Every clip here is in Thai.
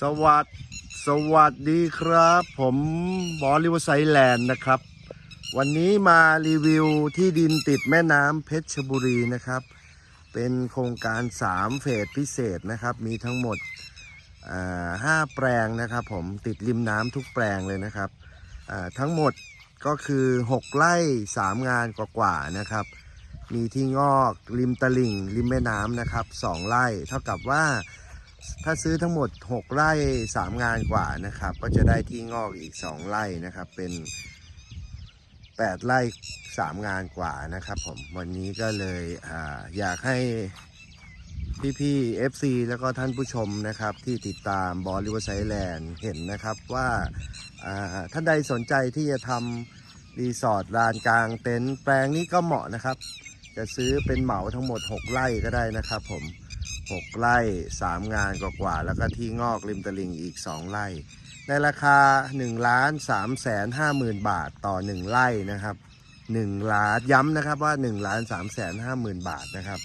สวัสดสวัสดีครับ ผมบอลิวไซแลนด์นะครับ วันนี้มารีวิวที่ดินติดแม่น้ำเพชรบุรีนะครับ เป็นโครงการ 3 เฟสพิเศษนะครับ มีทั้งหมดห้าแปลงนะครับผมติดริมน้ำทุกแปลงเลยนะครับ ทั้งหมดก็คือ 6 ไร่ 3 งานกว่าๆนะครับ มีที่งอกริมตลิ่ง ริมแม่น้ำนะครับ 2 ไร่เท่ากับว่า ถ้าซื้อทั้งหมด 6 ไร่ 3 งานกว่านะครับ ก็จะได้ที่งอกอีก 2 ไร่นะครับ เป็น 8 ไร่ 3 งานกว่านะครับผม วันนี้ก็เลยออยากให้พี่ๆ FC แล้วก็ท่านผู้ชมนะครับที่ติดตามบอลลิวไซแลนด์เห็นนะครับว่าอ่าท่านใดสนใจที่จะทำรีสอร์ทลานกลางเต็นท์แปลงนี้ก็เหมาะนะครับ จะซื้อเป็นเหมาทั้งหมด 6 ไร่ก็ได้นะครับผม 6 ไร่ 3 งานกว่าๆแล้วก็ที่งอกริมตลิ่งอีก 2 ไร่ ในราคา1ล้าน3แสน5หมื่นบาทต่อ 1 ไร่นะครับ1ล้านย้ำนะครับว่า1ล้าน3แสน5หมื่นบาทนะครับ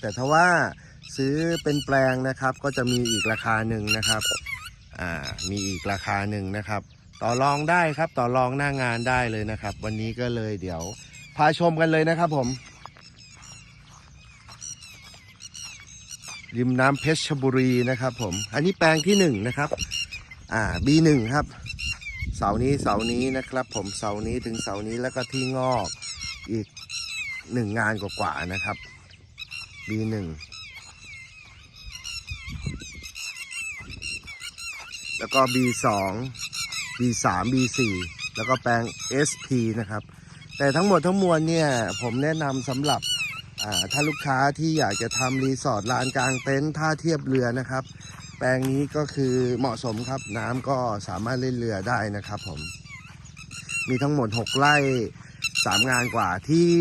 แต่ถ้าว่าซื้อเป็นแปลงนะครับก็จะมีอีกราคาหนึ่งนะครับอ่ามีอีกราคาหนึ่งนะครับ ต่อรองได้ครับต่อรองหน้างานได้เลยนะครับ วันนี้ก็เลยเดี๋ยวพาชมกันเลยนะครับผม ริมน้ำเพชรบุรีนะครับ ผม อันนี้แปลงที่หนึ่งนะครับ อ่า B1 ครับ เสานี้เสานี้นะครับ ผมเสานี้ถึงเสานี้แล้วก็ที่งอกอีกหนึ่งงานกว่าๆนะครับ B1 แล้วก็ B2 B3 B4 แล้วก็แปลง SP นะครับ แต่ทั้งหมดทั้งมวลเนี่ย ผมแนะนำสำหรับ ถ้าลูกค้าที่อยากจะทำรีสอร์ทลานกลางเต็นท์ท่าเทียบเรือนะครับ แปลงนี้ก็คือเหมาะสมครับน้ำก็สามารถเล่นเรือได้นะครับผม มีทั้งหมด 6 ไร่ 3 งานกว่าที่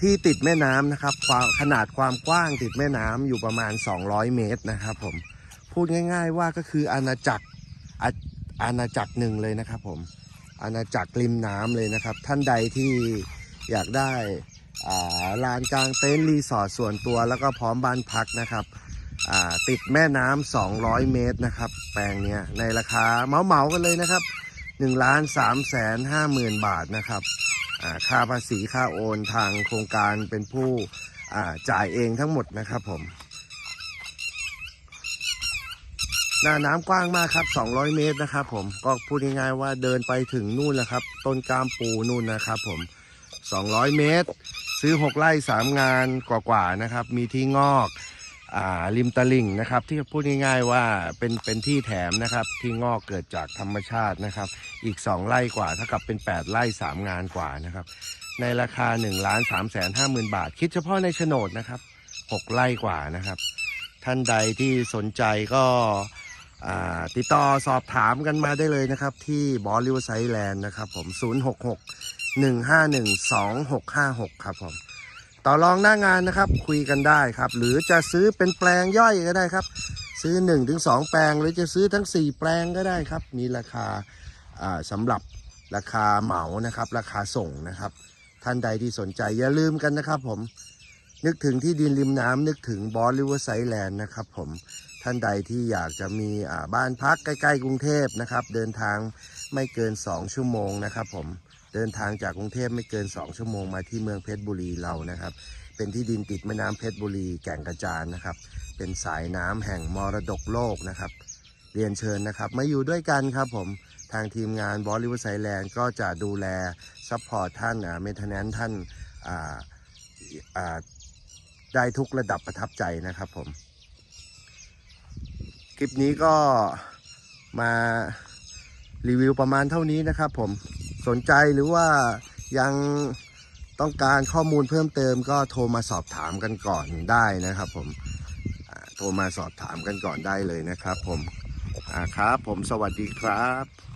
ที่ติดแม่น้ำนะครับความขนาดความกว้างติดแม่น้ำอยู่ประมาณ 200 เมตรนะครับผม พูดง่าย ๆว่าก็คืออาณาจักรอาอาณาจักรหนึ่งเลยนะครับผมอาณาจักรริมน้ำเลยนะครับ ท่านใดที่อยากได้ ลานกลางเต็นท์รีสอร์ทส่วนตัว แล้วก็พร้อมบ้านพักนะครับติดแม่น้ำ200 เมตรนะครับ แปลงเนี้ยในราคาเหมากันเลยนะครับ1ล้าน3แสน5หมื่นบาทนะครับค่าภาษีค่าโอนทางโครงการเป็นผู้จ่ายเองทั้งหมดนะครับผมหน้าน้ำกว้างมากครับ 200 เมตรนะครับผมก็พูดง่ายๆว่าเดินไปถึงนู่นแหละครับ ต้นกามปูนู่นนะครับผม 200 เมตร ซื้อ 6 ไร่ 3 งานกว่าๆนะครับ มีที่งอกอริมตลิ่งนะครับ ที่พูดง่ายๆว่าเป็นเป็นที่แถมนะครับ ที่งอกเกิดจากธรรมชาตินะครับ อีก 2 ไร่กว่าเท่ากับเป็น 8 ไร่ 3 งานกว่านะครับ ในราคา1ล้าน3แสน5หมื่นบาท คิดเฉพาะในโฉนดนะครับ 6 ไร่กว่านะครับ ท่านใดที่สนใจก็ติดต่อสอบถามกันมาได้เลยนะครับ ที่บอลลิวไซแลนด์นะครับผม 066 1512656 ครับผมต่อรองหน้างานนะครับคุยกันได้ครับ หรือจะซื้อเป็นแปลงย่อยก็ได้ครับ ซื้อ 1-2 แปลง หรือจะซื้อทั้ง 4 แปลงก็ได้ครับ มีราคาอ่าสำหรับราคาเหมานะครับ ราคาส่งนะครับ ท่านใดที่สนใจอย่าลืมกันนะครับผมนึกถึงที่ดินริมน้ำนึกถึงบอสริเวอร์ไซแลนด์นะครับผมท่านใดที่อยากจะมีบ้านพักใกล้ ๆ กรุงเทพนะครับ เดินทางไม่เกิน 2 ชั่วโมงนะครับผม เดินทางจากกรุงเทพไม่เกิน 2 ชั่วโมงมาที่เมืองเพชรบุรีเรานะครับ เป็นที่ดินติดแม่น้ำเพชรบุรีแก่งกระจานนะครับ เป็นสายน้ำแห่งมรดกโลกนะครับ เรียนเชิญนะครับ มาอยู่ด้วยกันครับผมทางทีมงานบอสริวอร์ไซแลนด์ก็จะดูแลซัพพอร์ตท่านเมนเทนแนนท่านได้ทุกระดับประทับใจนะครับผม คลิปนี้ก็มารีวิวประมาณเท่านี้นะครับผม สนใจหรือว่ายังต้องการข้อมูลเพิ่มเติมก็โทรมาสอบถามกันก่อนได้นะครับ ผมโทรมาสอบถามกันก่อนได้เลยนะครับ ผมอ่าครับ ผมสวัสดีครับ